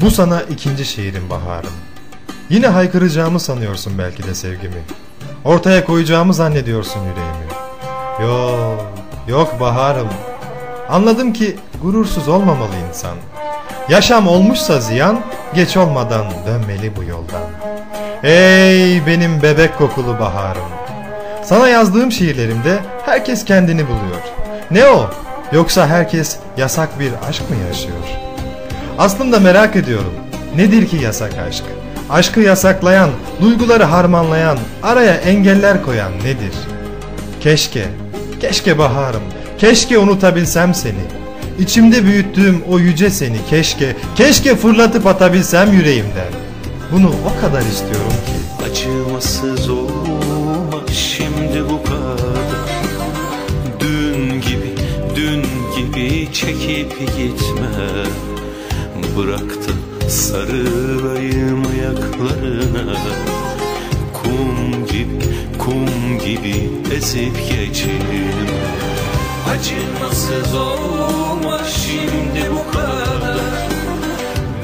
Bu sana ikinci şiirim baharım. Yine haykıracağımı sanıyorsun belki de sevgimi. Ortaya koyacağımı zannediyorsun yüreğimi. Yok, yok baharım. Anladım ki gurursuz olmamalı insan. Yaşam olmuşsa ziyan, geç olmadan dönmeli bu yoldan. Ey benim bebek kokulu baharım. Sana yazdığım şiirlerimde herkes kendini buluyor. Ne o? Yoksa herkes yasak bir aşk mı yaşıyor? Aslında merak ediyorum. Nedir ki yasak aşk? Aşkı yasaklayan, duyguları harmanlayan, araya engeller koyan nedir? Keşke, keşke baharım, keşke unutabilsem seni. İçimde büyüttüğüm o yüce seni keşke, keşke fırlatıp atabilsem yüreğimden. Bunu o kadar istiyorum ki. Acımasız olma şimdi bu kadar Dün gibi, dün gibi çekip gitme Bırak da sarılayım ayaklarına. Kum gibi, kum gibi ezip geçeyim. Acımasız olma şimdi bu kadar?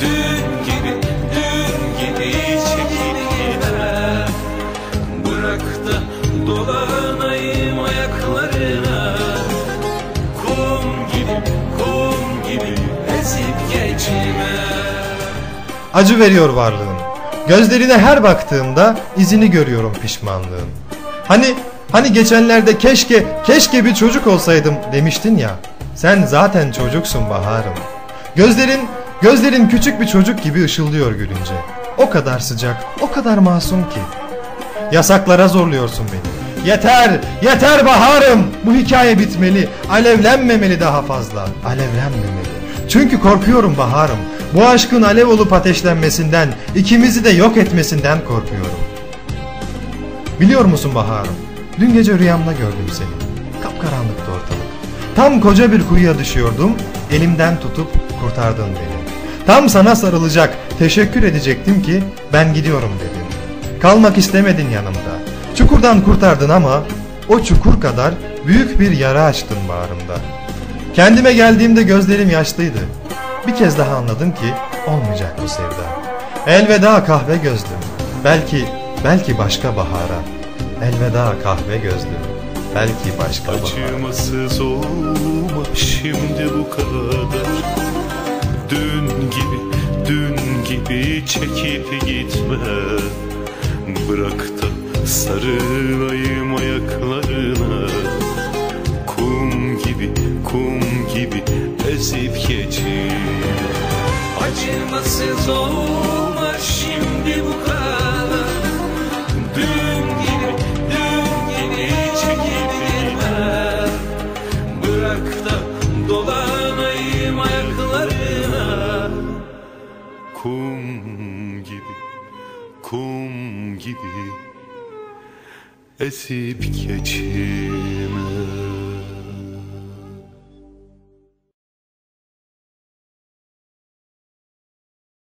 Dün gibi, dün gibi çekip gitme Bırak da dolanayım Acı veriyor varlığın. Gözlerine her baktığımda izini görüyorum pişmanlığın. Hani hani geçenlerde keşke keşke bir çocuk olsaydım demiştin ya. Sen zaten çocuksun baharım. Gözlerin gözlerin küçük bir çocuk gibi ışıldıyor gülünce. O kadar sıcak, o kadar masum ki. Yasaklara zorluyorsun beni. Yeter, yeter baharım. Bu hikaye bitmeli. Alevlenmemeli daha fazla. Alevlenmemeli. Çünkü korkuyorum baharım. Bu aşkın alev olup ateşlenmesinden, ikimizi de yok etmesinden korkuyorum. Biliyor musun baharım? Dün gece rüyamda gördüm seni. Kapkaranlıktı ortalık. Tam koca bir kuyuya düşüyordum. Elimden tutup kurtardın beni. Tam sana sarılacak, teşekkür edecektim ki ben gidiyorum dedin. Kalmak istemedin yanımda. Çukurdan kurtardın ama o çukur kadar büyük bir yara açtın bağrımda. Kendime geldiğimde gözlerim yaşlıydı. Bir kez daha anladım ki olmayacak bu sevda. Elveda kahve gözlüm. Belki, belki başka bahara. Elveda kahve gözlüm. Belki başka bahara. Acımasız olma şimdi bu kadar Dün gibi, dün gibi çekip gitme Bırak da sarılayım ayaklarına ezip geçeyim. Acımasız olma şimdi bu kadar. Dün gibi, dün gibi çekip gitme Bırak da dolanayım ayaklarına. Kum gibi, kum gibi Esip geçir